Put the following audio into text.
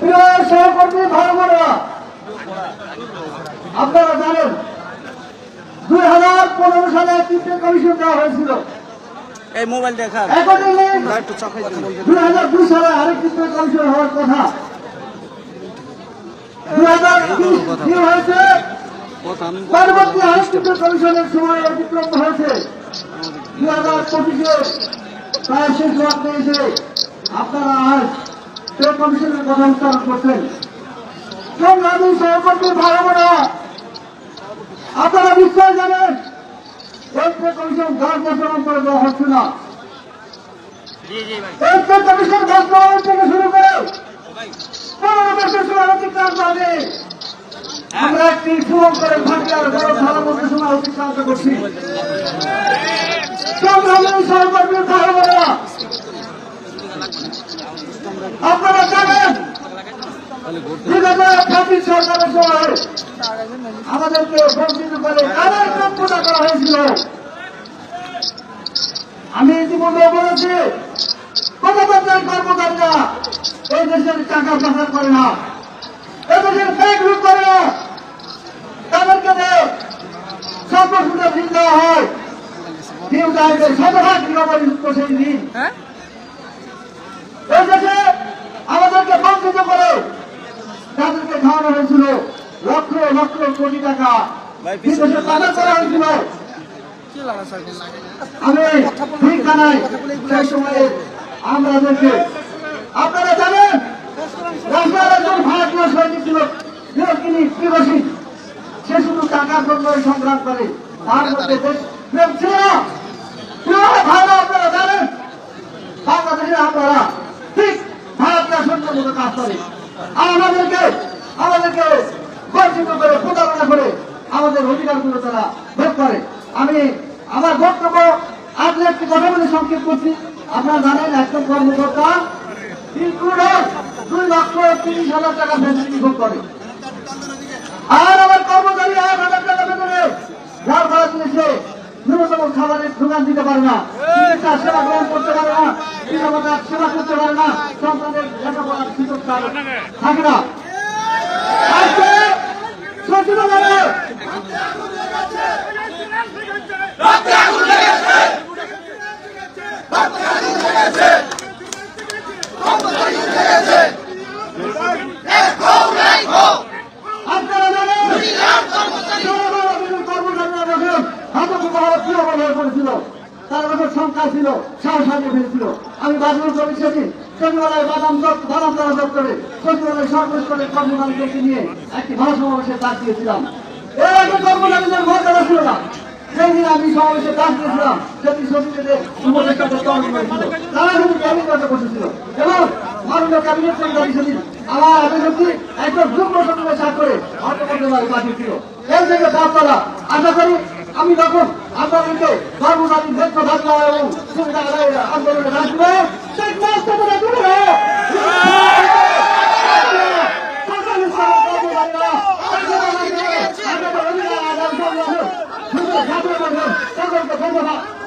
প্রিয় সহকর্মী ভাই বোনেরা আপনারা জানেন দুই হাজার পনেরো সালে তিনটে কমিশন দেওয়া হয়েছিল। এই মোবাইল দেখা একদিনে একটু চোখে দুই হাজার দুই সালে আরেক তিনটে কমিশন হওয়ার কথা। দুই হাজার কি হয়েছে? পরবর্তী আরেক তিনটে কমিশনের সময় অতিক্রম হয়েছে। দুই হাজার শেষ এসে আপনারা আজ সেই কমিশনের কথা উচ্চারণ করছেন সংগ্রামী সহকর্মী ভাই বোনেরা আপনারা নিশ্চয় জানেন এই পে কমিশন দশ বছর অন্তর দেওয়া হচ্ছে না জি জি ভাই এই পে কমিশন থেকে শুরু করে আমরা করে ভাই বোনেরা আপনারা জানেন বিগত সরকারের সময় আমাদেরকে বঞ্চিত করে কাদের কম্পনা করা হয়েছিল? আমি ইতিমধ্যে বলেছি গণতন্ত্রের কর্মকর্তা এই দেশের টাকা পাচার করে না। এই দেশের ফেক লুট করে। না তাদেরকে সর্বসুন্দর দিন দেওয়া হয়। দেয় শতভাগ নিরাপদ সেই দিন। এই দেশে আমাদেরকে বঞ্চিত করে খাওয়ানো হয়েছিল লক্ষ লক্ষ কোটি টাকা। বিদেশে পাচার করা হয়েছিল। কি লাগা স্যার? আমি ঠিক জানাই সেই সময়ে আমরা দেখি আপনারা জানেন? রাশিয়ার একজন ভারতীয় সৈনিক ছিল তিনি বিরোধী। সে শুধু টাকার জন্য সংগ্রাম করে তার মধ্যে দেশ প্রেম ছিল। না। আপনারা জানেন? বাংলাদেশে আপনারা ঠিক ভারতীয় সৈন্যের মতো কাজ করে। আমাদেরকে আমাদেরকে বঞ্চিত করে প্রতারণা করে আমাদের অধিকারগুলো তারা ভোগ করে। আমি আমার বক্তব্য আজ একটি কথা বলে সংক্ষেপ করছি। আপনারা জানেন, একজন কর্মকর্তা দুই লক্ষ তিরিশ হাজার টাকা বেতন ভোগ করে। আর আমার কর্মচারী আট হাজার টাকা বেতনে যার ভাড়া দিয়েছে ন্যূনতম খাবারের যোগান দিতে পারে না। চিকিৎসা সেবা গ্রহণ করতে পারে না সেবা করতে পারে না, সন্তানের লেখাপড়ার সুযোগ থাকে না আজকে সচিবালয়ে আপনারা জানেন কর্মচারীরা যখন ভালো প্রিয়বল হয়ে পড়েছিল তার যখন সংখ্যা ছিল, সাহস হারিয়ে ফেলেছিল। আমি বাদল করি সেদিন সচিবালয় বাদাম বাদাম দ্বারা দপ্তরে সচিবালয় সর্বস্তরের কর্মচারীদেরকে নিয়ে একটি মহাসমাবেশের ডাক দিয়েছিলাম। এর আগে কর্মচারীদের মর্যাদা ছিল না। সেই আমি সমাবেশে ডাক দিয়েছিলাম সেটি সচিবদের উপদেষ্টাদের তারা কিন্তু ক্যাবিনেটে বসেছিল। এবং মাননীয় ক্যাবিনেট সেক্রেটারি সেদিন আমার আবেদনটি একজন যুগ্ম সচিবের পাঠিয়েছিল এই থেকে আপনারা আশা করি আমি যখন আন্দোলনকে কর্মচারী দেখতে থাকলাম এবং সুবিধা আন্দোলনে থাকব সকলকে ধন্যবাদ।